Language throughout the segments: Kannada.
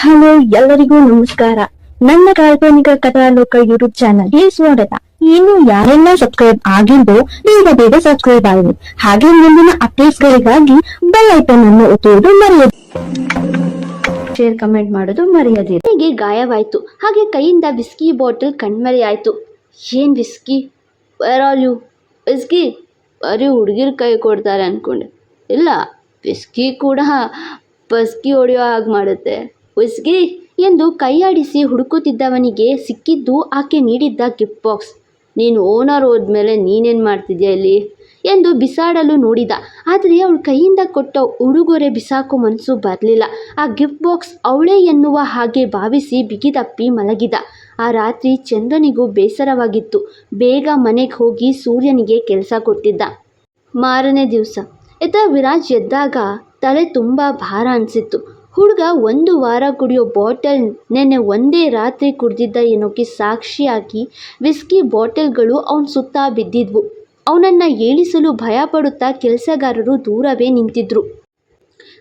ಹಲೋ, ಎಲ್ಲರಿಗೂ ನಮಸ್ಕಾರ. ನನ್ನ ಕಾಲ್ಪನಿಕ ಕಥಾಲೋಕ ಯೂಟ್ಯೂಬ್ ಚಾನಲ್ಗೆ ಸ್ವಾಗತ. ಇನ್ನು ಯಾರೆಲ್ಲ ಸಬ್ಸ್ಕ್ರೈಬ್ ಆಗಿದ್ದು ಬೇಗ ಬೇಗ ಸಬ್ಸ್ಕ್ರೈಬ್ ಆಗಿದೆ ಹಾಗೆ ಮುಂದಿನ ಅಪ್ಡೇಟ್ಸ್ ಗಳಿಗಾಗಿ ಬೆಲ್ ಐಕನ್ ಅನ್ನು ಒತ್ತುವುದು ಮರೆಯದು ಶೇರ್ ಕಮೆಂಟ್ ಮಾಡೋದು ಮರೆಯದಿರಿ. ನನಗೆ ಗಾಯವಾಯ್ತು. ಹಾಗೆ ಕೈಯಿಂದ ವಿಸ್ಕಿ ಬಾಟಲ್ ಕಣ್ಮರೆಯಾಯ್ತು ಏನ್ ವಿಸ್ಕಿ ಯು ವಿಸ್ಕಿ ಬರೀ ಹುಡುಗಿರ್ ಕೈ ಕೊಡ್ತಾರೆ ಅನ್ಕೊಂಡೆ. ಇಲ್ಲ ವಿಸ್ಕಿ ಕೂಡ ಬಸ್ಕಿ ಹೊಡೆಯೋ ಹಾಗೆ ಮಾಡುತ್ತೆ. ವಿಸ್ಕಿ ಎಂದು ಕೈಯಾಡಿಸಿ ಹುಡುಕುತ್ತಿದ್ದವನಿಗೆ ಸಿಕ್ಕಿದ್ದು ಆಕೆ ನೀಡಿದ್ದ ಗಿಫ್ಟ್ ಬಾಕ್ಸ್. ನೀನು ಓನರ್ ಹೋದ್ಮೇಲೆ ನೀನೇನು ಮಾಡ್ತಿದ್ಯಾ ಇಲ್ಲಿ? ಎಂದು ಬಿಸಾಡಲು ನೋಡಿದ. ಆದರೆ ಅವಳ ಕೈಯಿಂದ ಕೊಟ್ಟ ಉಡುಗೊರೆ ಬಿಸಾಕೋ ಮನಸ್ಸು ಬರಲಿಲ್ಲ. ಆ ಗಿಫ್ಟ್ ಬಾಕ್ಸ್ ಅವಳೇ ಎನ್ನುವ ಹಾಗೆ ಭಾವಿಸಿ ಬಿಗಿದಪ್ಪಿ ಮಲಗಿದ. ಆ ರಾತ್ರಿ ಚಂದ್ರನಿಗೂ ಬೇಸರವಾಗಿತ್ತು. ಬೇಗ ಮನೆಗೆ ಹೋಗಿ ಸೂರ್ಯನಿಗೆ ಕೆಲಸ ಕೊಟ್ಟಿದ್ದ. ಮಾರನೇ ದಿವಸ. ಎದ್ದ ವಿರಾಜ್ ಎದ್ದಾಗ ತಲೆ ತುಂಬ ಭಾರ ಅನಿಸಿತ್ತು. ಹುಡುಗ ಒಂದು ವಾರ ಕುಡಿಯೋ ಬಾಟಲ್ ನೆನ್ನೆ ಒಂದೇ ರಾತ್ರಿ ಕುಡ್ದಿದ್ದ ಏನೋಕ್ಕೆ ಸಾಕ್ಷಿಯಾಗಿ ವಿಸ್ಕಿ ಬಾಟಲ್ಗಳು ಅವನ ಸುತ್ತ ಬಿದ್ದಿದ್ವು. ಅವನನ್ನು ಏಳಿಸಲು ಭಯಪಡುತ್ತಾ ಕೆಲಸಗಾರರು ದೂರವೇ ನಿಂತಿದ್ರು.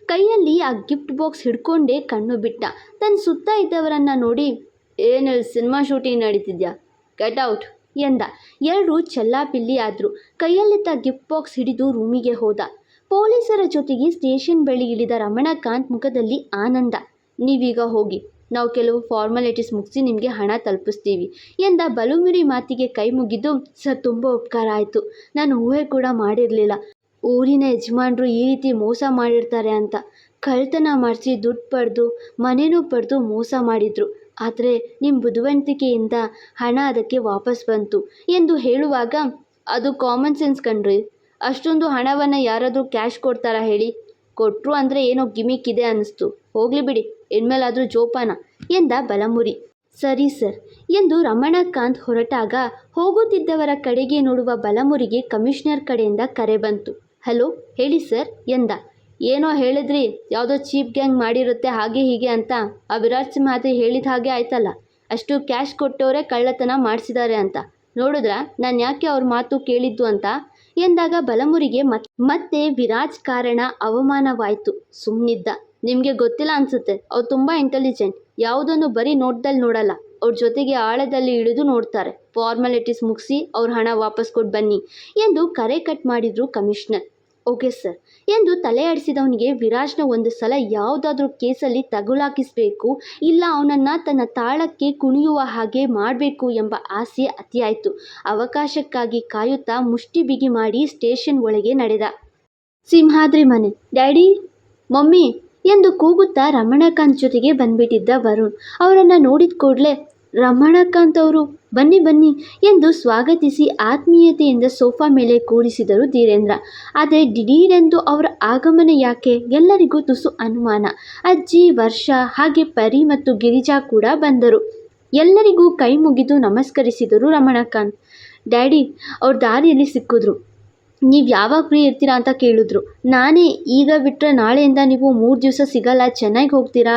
ಕೈಯಲ್ಲಿ ಆ ಗಿಫ್ಟ್ ಬಾಕ್ಸ್ ಹಿಡ್ಕೊಂಡೇ ಕಣ್ಣು ಬಿಟ್ಟ. ತನ್ನ ಸುತ್ತ ಇದ್ದವರನ್ನ ನೋಡಿ ಏನಲ್ಲಿ ಸಿನಿಮಾ ಶೂಟಿಂಗ್ ನಡೀತಿದ್ಯಾ? ಗೆಟ್ ಔಟ್, ಎಂದ. ಎಲ್ಲರೂ ಚೆಲ್ಲಾಪಿಲ್ಲಿ ಆದರು. ಕೈಯಲ್ಲಿದ್ದ ಗಿಫ್ಟ್ ಬಾಕ್ಸ್ ಹಿಡಿದು ರೂಮಿಗೆ ಹೋದ. ಪೊಲೀಸರ ಜೊತೆಗೆ ಸ್ಟೇಷನ್ ಬಳಿ ಇಳಿದ ರಮಣಕಾಂತ್ ಮುಖದಲ್ಲಿ ಆನಂದ. ನೀವೀಗ ಹೋಗಿ, ನಾವು ಕೆಲವು ಫಾರ್ಮಾಲಿಟೀಸ್ ಮುಗಿಸಿ ನಿಮಗೆ ಹಣ ತಲುಪಿಸ್ತೀವಿ ಎಂದ ಬಲುಮಿರಿ ಮಾತಿಗೆ ಕೈ ಮುಗಿದು, ಸರ್, ತುಂಬ ಉಪಕಾರ ಆಯಿತು. ನಾನು ಊಹೆ ಕೂಡ ಮಾಡಿರಲಿಲ್ಲ. ಊರಿನ ಯಜಮಾನರು ಈ ರೀತಿ ಮೋಸ ಮಾಡಿರ್ತಾರೆ ಅಂತ. ಕಳ್ತನ ಮಾಡಿಸಿ ದುಡ್ಡು ಪಡೆದು, ಮನೇನೂ ಪಡೆದು ಮೋಸ ಮಾಡಿದರು. ಆದರೆ ನಿಮ್ಮ ಬುದ್ಧಿವಂತಿಕೆಯಿಂದ ಹಣ ಅದಕ್ಕೆ ವಾಪಸ್ ಬಂತು ಎಂದು ಹೇಳುವಾಗ, ಅದು ಕಾಮನ್ ಸೆನ್ಸ್ ಕಣ್ರಿ. ಅಷ್ಟೊಂದು ಹಣವನ್ನು ಯಾರಾದರೂ ಕ್ಯಾಶ್ ಕೊಡ್ತಾರಾ ಹೇಳಿ? ಕೊಟ್ಟರು ಅಂದರೆ ಏನೋ ಗಿಮಿಕ್ ಇದೆ ಅನ್ನಿಸ್ತು ಹೋಗಲಿ ಬಿಡಿ, ಇನ್ಮೇಲಾದರೂ ಜೋಪಾನ, ಎಂದ ಬಲಮುರಿ. ಸರಿ ಸರ್, ಎಂದು ರಮಣಕಾಂತ್ ಹೊರಟಾಗ ಹೋಗುತ್ತಿದ್ದವರ ಕಡೆಗೆ ನೋಡುವ ಬಲಮುರಿಗೆ ಕಮಿಷನರ್ ಕಡೆಯಿಂದ ಕರೆ ಬಂತು. ಹಲೋ, ಹೇಳಿ ಸರ್, ಎಂದ. ಏನೋ ಹೇಳಿದ್ರಿ, ಯಾವುದೋ ಚೀಪ್ ಗ್ಯಾಂಗ್ ಮಾಡಿರುತ್ತೆ ಹಾಗೆ ಹೀಗೆ ಅಂತ. ಆ ವಿರಾಟ್ ಹೇಳಿದ ಹಾಗೆ ಆಯ್ತಲ್ಲ. ಅಷ್ಟು ಕ್ಯಾಶ್ ಕೊಟ್ಟವರೇ ಕಳ್ಳತನ ಮಾಡಿಸಿದ್ದಾರೆ ಅಂತ. ನೋಡಿದ್ರ, ನಾನು ಯಾಕೆ ಅವ್ರ ಮಾತು ಕೇಳಿದ್ದು ಅಂತ? ಎಂದಾಗ ಬಲಮುರಿಗೆ ಮತ್, ಮತ್ತೆ ವಿರಾಜ್ ಕಾರಣ ಅವಮಾನವಾಯಿತು. ಸುಮ್ಮನಿದ್ದ ನಿಮಗೆ ಗೊತ್ತಿಲ್ಲ ಅನ್ಸುತ್ತೆ, ಅವ್ರು ತುಂಬಾ ಇಂಟೆಲಿಜೆಂಟ್ ಯಾವುದನ್ನು ಬರೀ ನೋಟ್ದಲ್ಲಿ ನೋಡಲ್ಲ. ಅವ್ರ ಜೊತೆಗೆ ಆಳದಲ್ಲಿ ಇಳಿದು ನೋಡ್ತಾರೆ. ಫಾರ್ಮಾಲಿಟೀಸ್ ಮುಗಿಸಿ ಅವ್ರ ಹಣ ವಾಪಸ್ ಕೊಟ್ಟು ಬನ್ನಿ ಎಂದು ಕರೆ ಕಟ್ ಮಾಡಿದ್ರು ಕಮಿಷನರ್ ಓಕೆ ಸರ್. ಎಂದು ತಲೆ ಆಡಿಸಿದವನಿಗೆ ವಿರಾಜ್ನ ಒಂದು ಸಲ ಯಾವುದಾದ್ರೂ ಕೇಸಲ್ಲಿ ತಗುಲಾಕಿಸಬೇಕು, ಇಲ್ಲ ಅವನನ್ನು ತನ್ನ ತಾಳಕ್ಕೆ ಕುಣಿಯುವ ಹಾಗೆ ಮಾಡಬೇಕು ಎಂಬ ಆಸೆ ಅತಿಯಾಯಿತು. ಅವಕಾಶಕ್ಕಾಗಿ ಕಾಯುತ್ತಾ ಮುಷ್ಟಿ ಬಿಗಿ ಮಾಡಿ ಸ್ಟೇಷನ್ ಒಳಗೆ ನಡೆದ. ಸಿಂಹಾದ್ರಿ ಮನೆ. ಡ್ಯಾಡಿ? ಮಮ್ಮಿ! ಎಂದು ಕೂಗುತ್ತಾ ರಮಣಕಾಂತ್ ಜೊತೆಗೆ ಬಂದ್ಬಿಟ್ಟಿದ್ದ ವರುಣ್. ಅವರನ್ನು ನೋಡಿದ ಕೂಡಲೇ ರಮಣಕಾಂತ್ ಅವರು, ಬನ್ನಿ ಬನ್ನಿ ಎಂದು ಸ್ವಾಗತಿಸಿ ಆತ್ಮೀಯತೆಯಿಂದ ಸೋಫಾ ಮೇಲೆ ಕೂರಿಸಿದರು ಧೀರೇಂದ್ರ. ಆದರೆ ದಿಢೀರೆಂದು ಅವರ ಆಗಮನ ಯಾಕೆ? ಎಲ್ಲರಿಗೂ ತುಸು ಅನುಮಾನ. ಅಜ್ಜಿ, ವರ್ಷ, ಹಾಗೆ ಪರಿ ಮತ್ತು ಗಿರಿಜಾ ಕೂಡ ಬಂದರು. ಎಲ್ಲರಿಗೂ ಕೈ ಮುಗಿದು ನಮಸ್ಕರಿಸಿದರು ರಮಣಕಾಂತ್. ಡ್ಯಾಡಿ, ಅವ್ರ ದಾರಿಯಲ್ಲಿ ಸಿಕ್ಕಿದ್ರು. ನೀವು ಯಾವಾಗ ಫ್ರೀ ಇರ್ತೀರಾ ಅಂತ ಕೇಳಿದ್ರು. ನಾನೇ ಈಗ ಬಿಟ್ಟರೆ ನಾಳೆಯಿಂದ ನೀವು ಮೂರು ದಿವಸ ಸಿಗಲ್ಲ, ಚೆನ್ನಾಗಿ ಹೋಗ್ತೀರಾ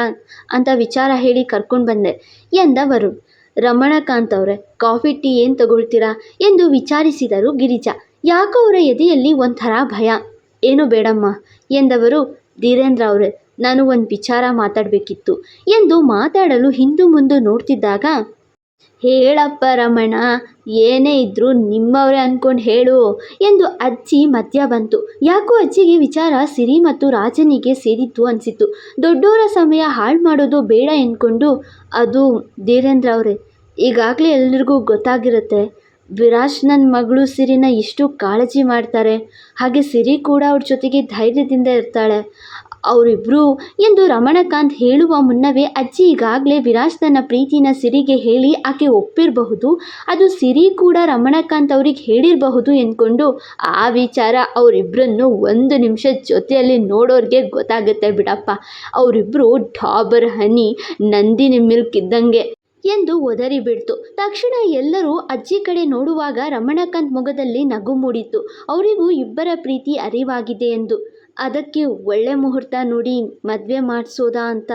ಅಂತ ವಿಚಾರ ಹೇಳಿ ಕರ್ಕೊಂಡು ಬಂದೆ ಎಂದ ವರುಣ್. ರಮಣಕಾಂತ್ ಅವರೇ, ಕಾಫಿ, ಟೀ ಏನು ತಗೊಳ್ತೀರಾ ಎಂದು ವಿಚಾರಿಸಿದರು ಗಿರಿಜಾ. ಯಾಕೋ ಅವರ ಎದೆಯಲ್ಲಿ ಒಂಥರ ಭಯ. ಏನು ಬೇಡಮ್ಮ ಎಂದವರು, ಧೀರೇಂದ್ರ ಅವರೇ, ನಾನು ಒಂದು ವಿಚಾರ ಮಾತಾಡಬೇಕಿತ್ತು ಎಂದು ಮಾತಾಡಲು ಹಿಂದು ಮುಂದೆ ನೋಡ್ತಿದ್ದಾಗ ಹೇಳಪ್ಪ ರಮಣ ಏನೇ ಇದ್ರೂ ನಿಮ್ಮವರೇ ಅನ್ಕೊಂಡು ಹೇಳು ಎಂದು ಅಜ್ಜಿ ಮಧ್ಯ ಬಂತು. ಯಾಕೋ ಅಜ್ಜಿಗೆ ವಿಚಾರ ಸಿರಿ ಮತ್ತು ರಾಜನಿಗೆ ಸೇರಿತ್ತು ಅನಿಸಿತು ದೊಡ್ಡವರ ಸಮಯ ಹಾಳು ಮಾಡೋದು ಬೇಡ ಎಂದ್ಕೊಂಡು ಅದು ಧೀರೇಂದ್ರ ಅವರೇ, ಈಗಾಗಲೇ ಎಲ್ರಿಗೂ ಗೊತ್ತಾಗಿರುತ್ತೆ. ವಿರಾಜ್ ನನ್ನ ಮಗಳು ಸಿರಿನ ಎಷ್ಟು ಕಾಳಜಿ ಮಾಡ್ತಾರೆ. ಹಾಗೆ ಸಿರಿ ಕೂಡ ಅವ್ರ ಜೊತೆಗೆ ಧೈರ್ಯದಿಂದ ಇರ್ತಾಳೆ. ಅವರಿಬ್ಬರು ಎಂದು ರಮಣಕಾಂತ್ ಹೇಳುವ ಮುನ್ನವೇ ಅಜ್ಜಿ ಈಗಾಗಲೇ ವಿರಾಜ್ ತನ್ನ ಪ್ರೀತಿನ ಸಿರಿಗೆ ಹೇಳಿ ಆಕೆ ಒಪ್ಪಿರಬಹುದು. ಅದು ಸಿರಿ ಕೂಡ ರಮಣಕಾಂತ್ ಅವ್ರಿಗೆ ಹೇಳಿರಬಹುದು ಎಂದ್ಕೊಂಡು ಆ ವಿಚಾರ ಅವರಿಬ್ಬರನ್ನು ಒಂದು ನಿಮಿಷ ಜೊತೆಯಲ್ಲಿ ನೋಡೋರಿಗೆ ಗೊತ್ತಾಗುತ್ತೆ ಬಿಡಪ್ಪ. ಅವರಿಬ್ಬರು ಡಾಬರ್ ಹನಿ, ನಂದಿನಿ ಮಿಲ್ಕ್ ಇದ್ದಂಗೆ ಎಂದು ಒದರಿ ಬಿಡ್ತು. ತಕ್ಷಣ ಎಲ್ಲರೂ ಅಜ್ಜಿ ಕಡೆ ನೋಡುವಾಗ ರಮಣಕಾಂತ್ ಮುಖದಲ್ಲಿ ನಗು ಮೂಡಿತು ಅವರಿಗೂ ಇಬ್ಬರ ಪ್ರೀತಿ ಅರಿವಾಗಿದೆ ಎಂದು ಅದಕ್ಕೆ ಒಳ್ಳೆ ಮುಹೂರ್ತ ನೋಡಿ ಮದುವೆ ಮಾಡಿಸೋದಾ ಅಂತ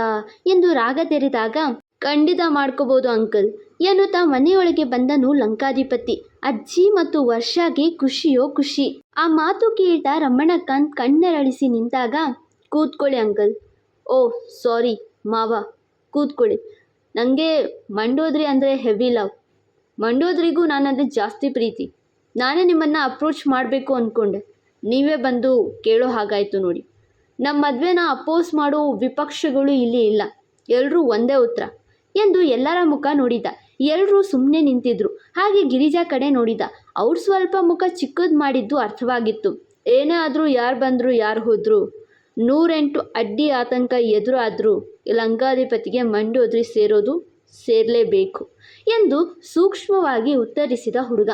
ಎಂದು ರಾಗ ತೆರೆದಾಗ, ಖಂಡಿತ ಮಾಡ್ಕೋಬೋದು ಅಂಕಲ್ ಎನ್ನುತ್ತಾ ಮನೆಯೊಳಗೆ ಬಂದನು ಲಂಕಾಧಿಪತಿ. ಅಜ್ಜಿ ಮತ್ತು ವರ್ಷಾಗೆ ಖುಷಿಯೋ ಖುಷಿ. ಆ ಮಾತು ಕೇಳಿದ ರಮಣಕಾಂತ್ ಕಣ್ಣರಳಿಸಿ ನಿಂತಾಗ, ಕೂತ್ಕೊಳ್ಳಿ ಅಂಕಲ್. ಓ, ಸಾರಿ ಮಾವ, ಕೂತ್ಕೊಳ್ಳಿ. ನನಗೆ ಮಂಡೋದ್ರಿ ಅಂದರೆ ಹೆವಿ ಲವ್. ಮಂಡೋದ್ರಿಗೂ ನಾನಂದರೆ ಜಾಸ್ತಿ ಪ್ರೀತಿ. ನಾನೇ ನಿಮ್ಮನ್ನು ಅಪ್ರೋಚ್ ಮಾಡಬೇಕು ಅಂದ್ಕೊಂಡೆ ನೀವೇ ಬಂದು ಕೇಳೋ ಹಾಗಾಯಿತು ನೋಡಿ. ನಮ್ಮ ಮದುವೆನ ಅಪೋಸ್ ಮಾಡೋ ವಿಪಕ್ಷಗಳು ಇಲ್ಲಿ ಇಲ್ಲ. ಎಲ್ಲರೂ ಒಂದೇ ಉತ್ತರ. ಎಂದು ಎಲ್ಲರ ಮುಖ ನೋಡಿದ. ಎಲ್ಲರೂ ಸುಮ್ಮನೆ ನಿಂತಿದ್ರು. ಹಾಗೆ ಗಿರಿಜಾ ಕಡೆ ನೋಡಿದ. ಅವ್ರು ಸ್ವಲ್ಪ ಮುಖ ಚಿಕ್ಕದು ಮಾಡಿದ್ದು ಅರ್ಥವಾಗಿತ್ತು. ಏನೇ ಆದರೂ ಯಾರು ಬಂದರು ಯಾರು ಹೋದರು. ನೂರೆಂಟು ಅಡ್ಡಿ ಆತಂಕ ಎದುರಾದರೂ ಲಂಕಾಧಿಪತಿಗೆ ಮಂಡೋದ್ರಿ ಸೇರೋದು ಸೇರಲೇಬೇಕು ಎಂದು ಸೂಕ್ಷ್ಮವಾಗಿ ಉತ್ತರಿಸಿದ ಹುಡುಗ.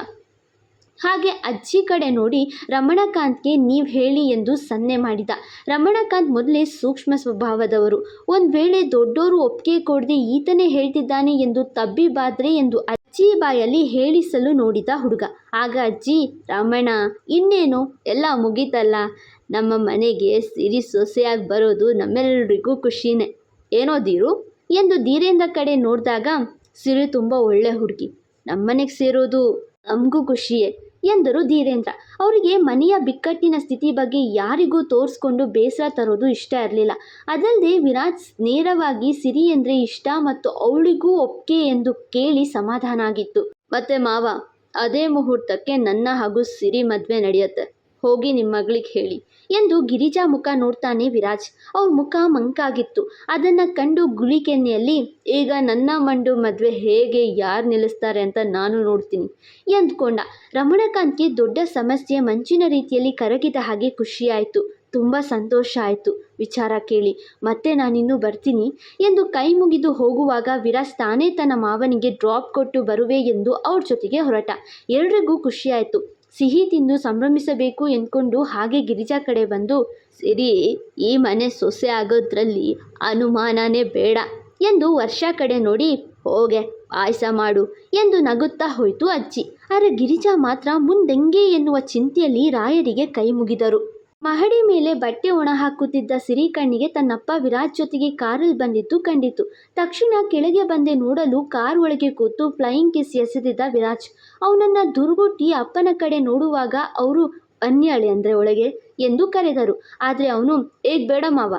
ಹಾಗೆ ಅಜ್ಜಿ ಕಡೆ ನೋಡಿ ರಮಣಕಾಂತ್ಗೆ ನೀವು ಹೇಳಿ ಎಂದು ಸನ್ನೆ ಮಾಡಿದ. ರಮಣಕಾಂತ್ ಮೊದಲೇ ಸೂಕ್ಷ್ಮ ಸ್ವಭಾವದವರು. ಒಂದು ವೇಳೆ ದೊಡ್ಡೋರು ಒಪ್ಪಿಗೆ ಕೊಡದೆ ಈತನೇ ಹೇಳ್ತಿದ್ದಾನೆ ಎಂದು ತಬ್ಬಿಬಾದ್ರೆ ಎಂದು ಅಜ್ಜಿ ಬಾಯಲ್ಲಿ ಹೇಳಿಸಲು ನೋಡಿದ ಹುಡುಗ. ಆಗ ಅಜ್ಜಿ, ರಮಣ, ಇನ್ನೇನು? ಎಲ್ಲ ಮುಗೀತಲ್ಲ. ನಮ್ಮ ಮನೆಗೆ ಸಿರಿ ಸೊಸೆಯಾಗಿ ಬರೋದು ನಮ್ಮೆಲ್ಲರಿಗೂ ಖುಷಿನೇ. ಏನೋ ದೀರು ಎಂದು ಧೀರೇಂದ್ರ ಕಡೆ ನೋಡಿದಾಗ, ಸಿರಿ ತುಂಬ ಒಳ್ಳೆ ಹುಡುಗಿ. ನಮ್ಮನೆಗೆ ಸೇರೋದು ನಮಗೂ ಖುಷಿಯೇ ಎಂದರು ಧೀರೇಂದ್ರ. ಅವರಿಗೆ ಮನೆಯ ಬಿಕ್ಕಟ್ಟಿನ ಸ್ಥಿತಿ ಬಗ್ಗೆ ಯಾರಿಗೂ ತೋರಿಸ್ಕೊಂಡು ಬೇಸರ ತರೋದು ಇಷ್ಟ ಇರಲಿಲ್ಲ. ಅದಲ್ಲದೆ ವಿರಾಜ್ ನೇರವಾಗಿ ಸಿರಿ ಎಂದರೆ ಇಷ್ಟ ಮತ್ತು ಅವಳಿಗೂ ಒಪ್ಪಿಗೆ ಎಂದು ಕೇಳಿ ಸಮಾಧಾನ ಆಗಿತ್ತು. ಮತ್ತೆ ಮಾವ, ಅದೇ ಮುಹೂರ್ತಕ್ಕೆ ನನ್ನ ಹಾಗೂ ಸಿರಿ ಮದುವೆ ನಡೆಯುತ್ತೆ. ಹೋಗಿ ನಿಮ್ಮ ಮಗಳಿಗೆ ಹೇಳಿ. ಎಂದು ಗಿರಿಜಾ ಮುಖ ನೋಡ್ತಾನೆ ವಿರಾಜ್. ಅವ್ರ ಮುಖ ಮಂಕಾಗಿತ್ತು. ಅದನ್ನು ಕಂಡು ಗುಳಿಕೆನ್ನೆಯಲ್ಲಿ ಈಗ ನನ್ನ ಮಂಡು ಮದುವೆ ಹೇಗೆ ಯಾರು ನಿಲ್ಲಿಸ್ತಾರೆ ಅಂತ ನಾನು ನೋಡ್ತೀನಿ. ಎಂದ್ಕೊಂಡ. ರಮಣಕಾಂತ್ಗೆ ದೊಡ್ಡ ಸಮಸ್ಯೆ ಮಂಚಿನ ರೀತಿಯಲ್ಲಿ ಕರಗಿದ ಹಾಗೆ ಖುಷಿಯಾಯಿತು. ತುಂಬ ಸಂತೋಷ ಆಯಿತು. ವಿಚಾರ ಕೇಳಿ. ಮತ್ತೆ ನಾನಿನ್ನೂ ಬರ್ತೀನಿ? ಎಂದು ಕೈ ಮುಗಿದು ಹೋಗುವಾಗ ವಿರಾಜ್ ತಾನೇ ತನ್ನ ಮಾವನಿಗೆ ಡ್ರಾಪ್ ಕೊಟ್ಟು ಬರುವೆ ಎಂದು ಅವ್ರ ಜೊತೆಗೆ ಹೊರಟ. ಎಲ್ರಿಗೂ ಖುಷಿಯಾಯಿತು. ಸಿಹಿ ತಿಂದು ಸಂಭ್ರಮಿಸಬೇಕು ಎಂದ್ಕೊಂಡು ಹಾಗೆ ಗಿರಿಜಾ ಕಡೆ ಬಂದು, ಸಿರಿ, ಈ ಮನೆ ಸೊಸೆ ಆಗೋದ್ರಲ್ಲಿ ಅನುಮಾನನೇ ಬೇಡ ಎಂದು ವರ್ಷ ಕಡೆ ನೋಡಿ, ಹೋಗೆ, ಪಾಯಸ ಮಾಡು ಎಂದು ನಗುತ್ತಾ ಹೋಯಿತು ಅಜ್ಜಿ. ಆದರೆ ಗಿರಿಜಾ ಮಾತ್ರ ಮುಂದೆಂಗೆ ಎನ್ನುವ ಚಿಂತೆಯಲ್ಲಿ ರಾಯರಿಗೆ ಕೈ ಮುಗಿದರು. ಮಹಡಿ ಮೇಲೆ ಬಟ್ಟೆ ಒಣ ಹಾಕುತ್ತಿದ್ದ ಸಿರಿ ಕಣ್ಣಿಗೆ ತನ್ನಪ್ಪ ವಿರಾಜ್ ಜೊತೆಗೆ ಕಾರಲ್ಲಿ ಬಂದಿದ್ದು ಕಂಡಿತು. ತಕ್ಷಣ ಕೆಳಗೆ ಬಂದೆ ನೋಡಲು ಕಾರ್ ಒಳಗೆ ಕೂತು ಫ್ಲೈಯಿಂಗ್ ಕಿಸ್ ಎಸೆದಿದ್ದ ವಿರಾಜ್. ಅವನನ್ನು ದುರ್ಗುಟ್ಟಿ ಅಪ್ಪನ ಕಡೆ ನೋಡುವಾಗ ಅವರು, ಅನ್ಯಾಳೆ ಅಂದರೆ ಒಳಗೆ ಎಂದು ಕರೆದರು. ಆದರೆ ಅವನು ಏಗ್ ಬೇಡ ಮಾವ,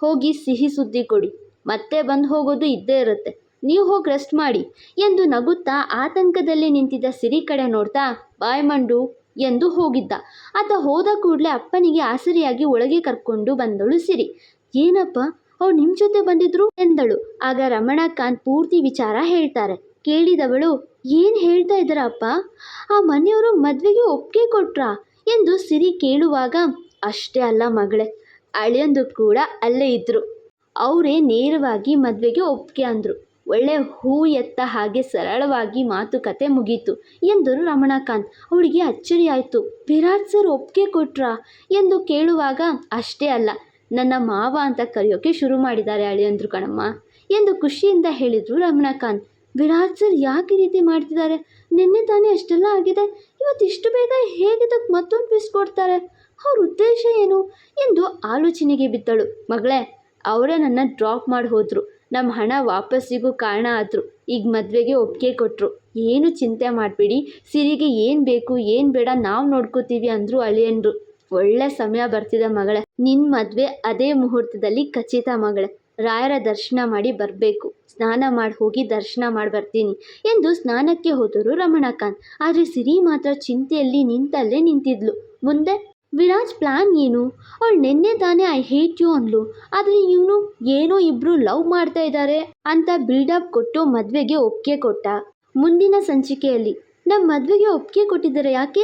ಹೋಗಿ ಸಿಹಿ ಸುದ್ದಿ ಕೊಡಿ. ಮತ್ತೆ ಬಂದು ಹೋಗೋದು ಇದ್ದೇ ಇರುತ್ತೆ. ನೀವು ಹೋಗಿ ರೆಸ್ಟ್ ಮಾಡಿ ಎಂದು ನಗುತ್ತಾ ಆತಂಕದಲ್ಲಿ ನಿಂತಿದ್ದ ಸಿರಿ ಕಡೆ ನೋಡ್ತಾ, ಬಾಯ್ ಮಂಡು. ಎಂದು ಹೋಗಿದ್ದ. ಆತ ಹೋದ ಕೂಡಲೇ ಅಪ್ಪನಿಗೆ ಆಸರಿಯಾಗಿ ಒಳಗೆ ಕರ್ಕೊಂಡು ಬಂದಳು ಸಿರಿ. ಏನಪ್ಪ ಅವ್ರು ನಿಮ್ಮ ಜೊತೆ ಬಂದಿದ್ರು? ಎಂದಳು. ಆಗ ರಮಣಕಾಂತ್ ಪೂರ್ತಿ ವಿಚಾರ ಹೇಳ್ತಾರೆ. ಕೇಳಿದವಳು, ಏನು ಹೇಳ್ತಾ ಇದ್ದಾರ ಅಪ್ಪ? ಆ ಮನೆಯವರು ಮದುವೆಗೆ ಒಪ್ಪಿಗೆ ಕೊಟ್ರಾ? ಎಂದು ಸಿರಿ ಕೇಳುವಾಗ, ಅಷ್ಟೇ ಅಲ್ಲ ಮಗಳೇ, ಅಳಿಯಂದು ಕೂಡ ಅಲ್ಲೇ ಇದ್ರು. ಅವರೇ ನೇರವಾಗಿ ಮದುವೆಗೆ ಒಪ್ಪಿಗೆ ಅಂದರು. ಒಳ್ಳೆ ಹೂ ಎತ್ತ ಹಾಗೆ ಸರಳವಾಗಿ ಮಾತುಕತೆ ಮುಗೀತು. ಎಂದರು ರಮಣಕಾಂತ್, ಅವಳಿಗೆ ಅಚ್ಚರಿಯಾಯಿತು. ವಿರಾಟ್ ಸರ್ ಒಪ್ಪಿಗೆ ಕೊಟ್ರಾ? ಎಂದು ಕೇಳುವಾಗ, ಅಷ್ಟೇ ಅಲ್ಲ, ನನ್ನ ಮಾವ ಅಂತ ಕರೆಯೋಕೆ ಶುರು ಮಾಡಿದ್ದಾರೆ ಅಳಿಯಂದ್ರು ಕಣಮ್ಮ, ಎಂದು ಖುಷಿಯಿಂದ ಹೇಳಿದರು ರಮಣಕಾಂತ್. ವಿರಾಟ್ ಸರ್ ಯಾಕೆ ರೀತಿ ಮಾಡ್ತಿದ್ದಾರೆ? ನಿನ್ನೆ ತಾನೇ ಅಷ್ಟೆಲ್ಲ ಆಗಿದೆ. ಇವತ್ತು ಇಷ್ಟು ಬೇಗ ಹೇಗೆ ಇದಕ್ಕೆ ಮತ್ತೊಂದು ಪೀಸ್ ಕೊಡ್ತಾರೆ? ಅವ್ರ ಉದ್ದೇಶ ಏನು? ಎಂದು ಆಲೋಚನೆಗೆ ಬಿದ್ದಳು. ಮಗಳೇ, ಅವರೇ ನನ್ನ ಡ್ರಾಪ್ ಮಾಡಿ ಹೋದರು. ನಮ್ಮ ಹಣ ವಾಪಸ್ಸಿಗೂ ಕಾರಣ ಆದರು. ಈಗ ಮದುವೆಗೆ ಒಪ್ಪಿಗೆ ಕೊಟ್ಟರು ಏನು ಚಿಂತೆ ಮಾಡಬೇಡಿ. ಸಿರಿಗೆ ಏನು ಬೇಕು, ಏನು ಬೇಡ ನಾವು ನೋಡ್ಕೋತೀವಿ ಅಂದರು ಅಳಿಯನ್ರು. ಒಳ್ಳೆ ಸಮಯ ಬರ್ತಿದೆ ಮಗಳ. ನಿನ್ನ ಮದುವೆ ಅದೇ ಮುಹೂರ್ತದಲ್ಲಿ ಖಚಿತ ಮಗಳ. ರಾಯರ ದರ್ಶನ ಮಾಡಿ ಬರಬೇಕು. ಸ್ನಾನ ಮಾಡಿ ಹೋಗಿ ದರ್ಶನ ಮಾಡಿ ಬರ್ತೀನಿ ಎಂದು ಸ್ನಾನಕ್ಕೆ ಹೋದರು ರಮಣಕಾಂತ್. ಆದರೆ ಸಿರಿ ಮಾತ್ರ ಚಿಂತೆಯಲ್ಲಿ ನಿಂತಲ್ಲೇ ನಿಂತಿದ್ಲು. ಮುಂದೆ ವಿರಾಜ್ ಪ್ಲ್ಯಾನ್ ಏನು? ಅವಳು ನಿನ್ನೆ ತಾನೇ ಐ ಹೇಟ್ ಯು ಅಂದ್ಲು. ಆದರೆ ಇವನು ಏನೋ ಇಬ್ರು ಲವ್ ಮಾಡ್ತಾ ಇದ್ದಾರೆ ಅಂತ ಬಿಲ್ಡಪ್ ಕೊಟ್ಟು ಮದುವೆಗೆ ಒಪ್ಪಿಗೆ ಕೊಟ್ಟ. ಮುಂದಿನ ಸಂಚಿಕೆಯಲ್ಲಿ ನಮ್ಮ ಮದುವೆಗೆ ಒಪ್ಪಿಗೆ ಕೊಟ್ಟಿದ್ದಾರೆ ಯಾಕೆ?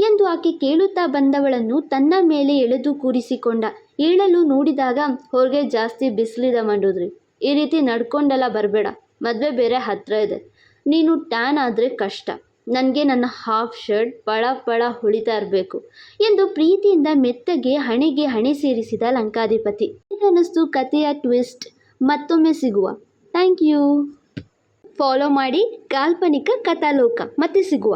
ಎಂದು ಆಕೆ ಕೇಳುತ್ತಾ ಬಂದವಳನ್ನು ತನ್ನ ಮೇಲೆ ಎಳೆದು ಕೂರಿಸಿಕೊಂಡ. ಏಳಲು ನೋಡಿದಾಗ ಹೊರಗೆ ಜಾಸ್ತಿ ಬಿಸಿಲಿದೆ ಮಾಡಿದ್ರಿ. ಈ ರೀತಿ ನಡ್ಕೊಂಡೆಲ್ಲ ಬರಬೇಡ. ಮದುವೆ ಬೇರೆ ಹತ್ತಿರ ಇದೆ. ನೀನು ಟ್ಯಾನ್ ಆದರೆ ಕಷ್ಟ. ನನಗೆ ನನ್ನ ಹಾಫ್ ಶರ್ಟ್ ಪಳ ಪಳ ಹೊಳಿತಾ ಇರಬೇಕು ಎಂದು ಪ್ರೀತಿಯಿಂದ ಮೆತ್ತಗೆ ಹಣೆಗೆ ಹಣೆ ಸೇರಿಸಿದ ಲಂಕಾಧಿಪತಿ. ಅನ್ನಿಸ್ತು ಕಥೆಯ ಟ್ವಿಸ್ಟ್ ಮತ್ತೊಮ್ಮೆ ಸಿಗುವ. ಥ್ಯಾಂಕ್ ಯು ಫಾಲೋ ಮಾಡಿ ಕಾಲ್ಪನಿಕ ಕಥಾಲೋಕ ಮತ್ತೆ ಸಿಗುವ.